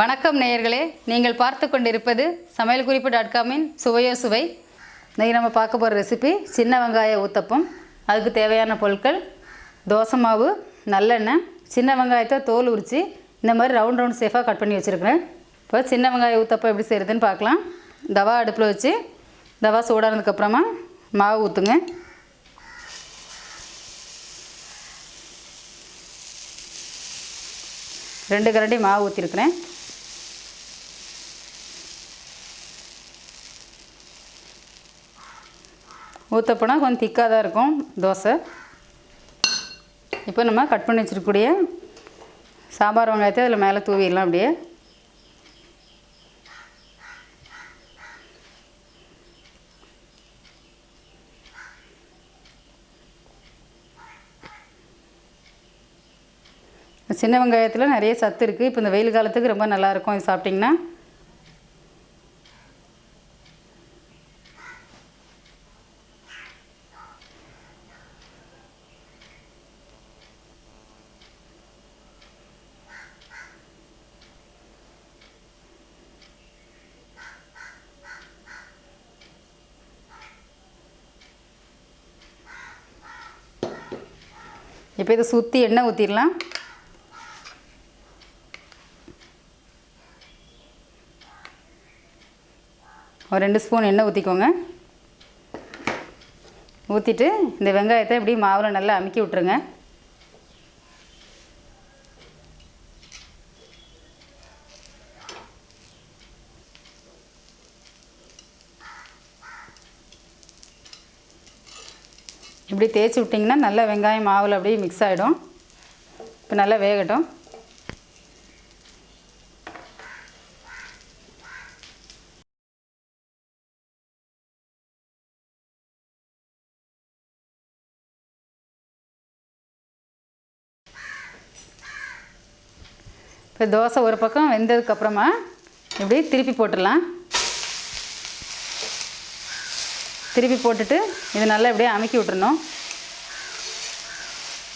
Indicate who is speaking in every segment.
Speaker 1: வணக்கம் நேயர்களே. நீங்கள் பார்த்து கொண்டிருப்பது சமையல் குறிப்பு டாட் காமின் சுவையோ சுவை. இன்றைக்கி நம்ம பார்க்க போகிற ரெசிபி சின்ன வெங்காய ஊத்தப்பம். அதுக்கு தேவையான பொருட்கள் தோசை மாவு நல்லெண்ணெய் சின்ன வெங்காயத்தை தோல் உரித்து இந்த மாதிரி ரவுண்ட் ரவுண்ட் சேஃபாக கட் பண்ணி வச்சுருக்கிறேன். இப்போ சின்ன வெங்காய ஊத்தப்பம் எப்படி செய்கிறதுன்னு பார்க்கலாம். தவா அடுப்பில் வச்சு தவா சூடானதுக்கப்புறமா மாவு ஊற்றுங்க ரெண்டு கரண்டி மாவு ஊற்றிருக்கிறேன் ஊற்றப்போனா கொஞ்சம் திக்காக தான் இருக்கும் தோசை. இப்போ நம்ம கட் பண்ணி வச்சுருக்கக்கூடிய சாம்பார் வெங்காயத்தை அதில் மேலே தூவிடலாம் அப்படியே. சின்ன வெங்காயத்தில் நிறைய சத்து இருக்குது இப்போ இந்த வெயில் காலத்துக்கு ரொம்ப நல்லாயிருக்கும் இது சாப்பிட்டிங்கன்னா. இப்போ இதை சுற்றி எண்ணெய் ஊற்றிடலாம் ஒரு ரெண்டு ஸ்பூன் எண்ணெய் ஊற்றிக்கோங்க ஊற்றிட்டு இந்த வெங்காயத்தை இப்படி மாவில் நல்லா அமுக்கி விட்ருங்க இப்படி தேய்ச்சி விட்டிங்கன்னா நல்லா வெங்காயம் மாவில் அப்படியே மிக்ஸ் ஆகிடும் இப்போ நல்லா வேகட்டும். இப்போ தோசை ஒரு பக்கம் வெந்ததுக்கப்புறமா இப்படி திருப்பி போட்டுடலாம். திருப்பி போட்டுட்டு இது நல்லா இப்படியே அமுக்கி விட்டுருணும்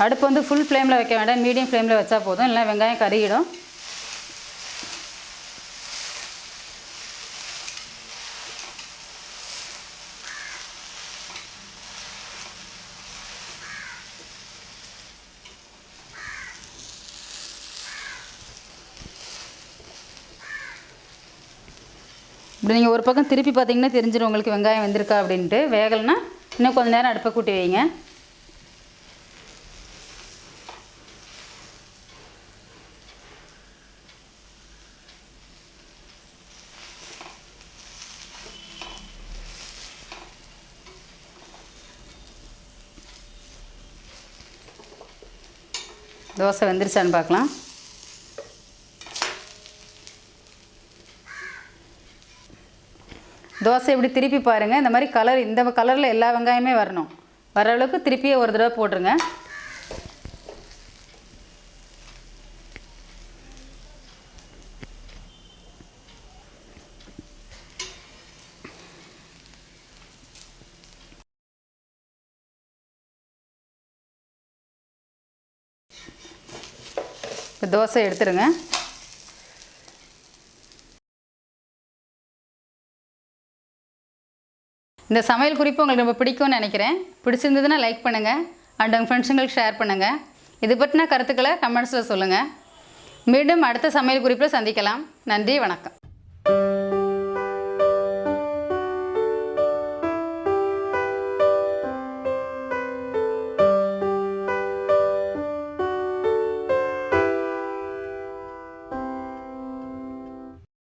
Speaker 1: அடுப்பு வந்து ஃபுல் ஃப்ளேமில் வைக்க வேண்டாம். மீடியம் ஃப்ளேமில் வச்சா போதும். இல்லைனா வெங்காயம் கருகிடும். இப்படி நீங்கள் ஒரு பக்கம் திருப்பி பார்த்தீங்கன்னா தெரிஞ்சிடும் உங்களுக்கு வெங்காயம் வந்திருக்கா அப்படின்ட்டு. வேகலைன்னா இன்னும் கொஞ்சம் நேரம் அடுப்பை கூட்டி வைங்க. தோசை வெந்துருச்சான்னு பார்க்கலாம். தோசை இப்படி திருப்பி பாருங்கள் இந்த மாதிரி கலர் இந்த கலரில் எல்லா வெங்காயமே வரணும். வர அளவுக்கு திருப்பியே ஒரு தடவை போட்டுருங்க. இப்போ தோசை எடுத்துருங்க. இந்த சமையல் குறிப்பு உங்களுக்கு ரொம்ப பிடிக்கும்னு நினைக்கிறேன். பிடிச்சிருந்ததுன்னா லைக் பண்ணுங்கள் அண்ட் உங்கள் ஃப்ரெண்ட்ஸுங்களுக்கு ஷேர் பண்ணுங்கள் இது பற்றின கருத்துக்களை கமெண்ட்ஸில் சொல்லுங்கள் மீண்டும் அடுத்த சமையல் குறிப்பில் சந்திக்கலாம். நன்றி வணக்கம்.